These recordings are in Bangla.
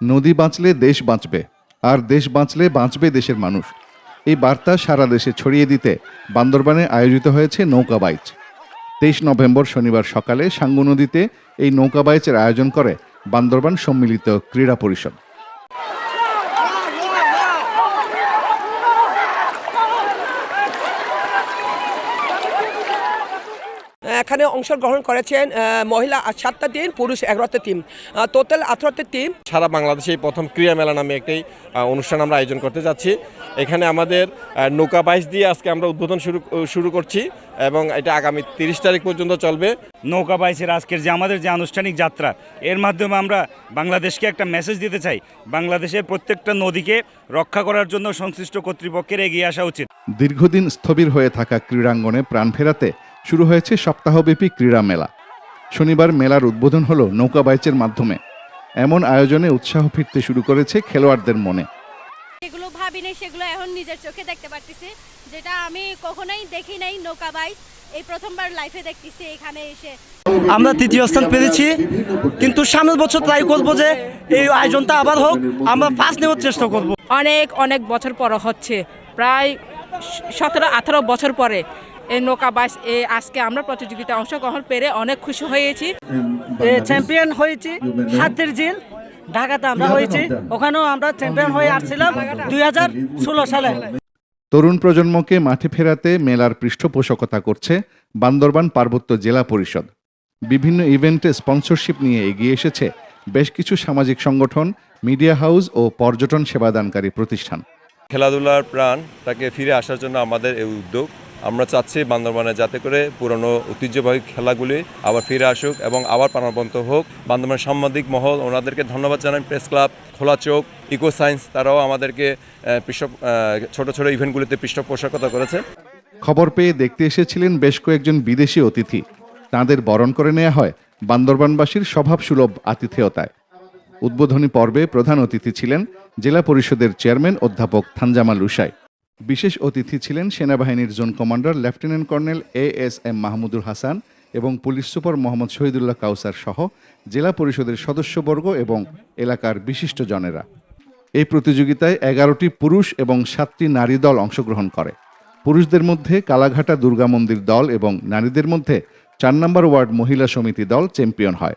নদী বাঁচলে দেশ বাঁচবে, আর দেশ বাঁচলে বাঁচবে দেশের মানুষ। এই বার্তা সারা দেশে ছড়িয়ে দিতে বান্দরবানে আয়োজিত হয়েছে নৌকা বাইচ। তেইশ নভেম্বর শনিবার সকালে সাঙ্গু নদীতে এই নৌকা বাইচের আয়োজন করে বান্দরবান সম্মিলিত ক্রীড়া পরিষদ। এখানে অংশগ্রহণ করেছেন মহিলা সাতটা টিম পুরুষ এগারোটা টিম। টোটাল আঠারোটা টিম। সারা বাংলাদেশে এই প্রথম ক্রীড়া মেলা নামে একটি অনুষ্ঠান আমরা আয়োজন করতে যাচ্ছি। এখানে আমাদের নৌকা বাইশ দিয়ে আজকে আমরা উদ্বোধন শুরু শুরু করছি এবং এটা আগামী তিরিশ তারিখ পর্যন্ত চলবে। নৌকা বাইশের আজকের যে আমাদের যে আনুষ্ঠানিক যাত্রা এর মাধ্যমে আমরা বাংলাদেশকে একটা মেসেজ দিতে চাই। বাংলাদেশের প্রত্যেকটা নদীকে রক্ষা করার জন্য সংশ্লিষ্ট কর্তৃপক্ষের এগিয়ে আসা উচিত। দীর্ঘদিন স্থবির হয়ে থাকা ক্রীড়াঙ্গনে প্রাণ ফেরাতে শুরু হয়েছে সপ্তাহব্যাপী ক্রীড়া মেলা। শনিবার মেলার উদ্বোধন হলো নৌকা বাইচের মাধ্যমে। এমন আয়োজনে উৎসাহ ফিরতে শুরু করেছে খেলোয়াড়দের মনে। যেগুলো ভাবিনি সেগুলো এখন নিজের চোখে দেখতে পারতেছি। যেটা আমি কখনোই দেখি নাই নৌকা বাইক এই প্রথমবার লাইফে দেখতেছি এখানে এসে। আমরা তৃতীয় স্থান পেরেছি কিন্তু সামনের বছর ট্রাই করব যে এই আয়োজনটা আবার হোক আমরা ফার্স্ট নেওয়ার চেষ্টা করব। অনেক অনেক বছর পর হচ্ছে। প্রায় সতেরো আঠারো বছর পরে এই নৌকা বাইস এ আজকে আমরা প্রতিযোগিতায় অংশগ্রহণ পেরে অনেক খুশি হয়েছি। চ্যাম্পিয়ন হয়েছি হাতের জিল ঢাকাতে আমরা হয়েছি। ওখানেও আমরা চ্যাম্পিয়ন হয়ে আসছিলাম দুই হাজার ষোলো সালে। তরুণ প্রজন্মকে মাঠে ফেরাতে মেলার পৃষ্ঠপোষকতা করছে বান্দরবান পার্বত্য জেলা পরিষদ। বিভিন্ন ইভেন্টে স্পন্সরশিপ নিয়ে এগিয়ে এসেছে বেশ কিছু সামাজিক সংগঠন মিডিয়া হাউস ও পর্যটন সেবাদানকারী প্রতিষ্ঠান। খেলাধুলার প্রাণ তাকে ফিরে আসার জন্য আমাদের এই উদ্যোগ। আমরা চাচ্ছি বান্দরবানে যাতে করে পুরনো ঐতিহ্যবাহী খেলাগুলি আবার ফিরে আসুক এবং আবার প্রাণবন্ত হোক। বান্দরবানের সাংবাদিক মহল, ওনাদেরকে ধন্যবাদ জানাই। প্রেস ক্লাব, খোলা চোখ, ইকো সায়েন্স তারাও আমাদেরকে পৃষ্ঠ ছোট ছোট ইভেন্টগুলিতে পৃষ্ঠপোষকতা করেছে। খবর পেয়ে দেখতে এসেছিলেন বেশ কয়েকজন বিদেশি অতিথি। তাঁদের বরণ করে নেওয়া হয় বান্দরবানবাসীর স্বভাব সুলভ আতিথেয়তায়। উদ্বোধনী পর্বে প্রধান অতিথি ছিলেন জেলা পরিষদের চেয়ারম্যান অধ্যাপক থানজামাল উসাই বিশেষ অতিথি ছিলেন সেনাবাহিনীর zone commander lieutenant colonel A S M Mahmudul Hasan এবং পুলিশ সুপার মোহাম্মদ শহীদুল্লাহ কাউসার সহ জেলা পরিষদের সদস্যবর্গ এবং এলাকার বিশিষ্ট জনেরা এই প্রতিযোগিতায় এগারোটি পুরুষ এবং সাতটি নারী দল অংশগ্রহণ করে। পুরুষদের মধ্যে কালাঘাটা দুর্গা মন্দির দল এবং নারীদের মধ্যে চার নম্বর ওয়ার্ড মহিলা সমিতি দল চ্যাম্পিয়ন হয়।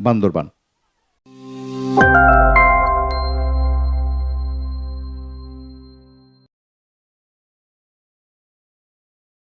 বান্দরবান।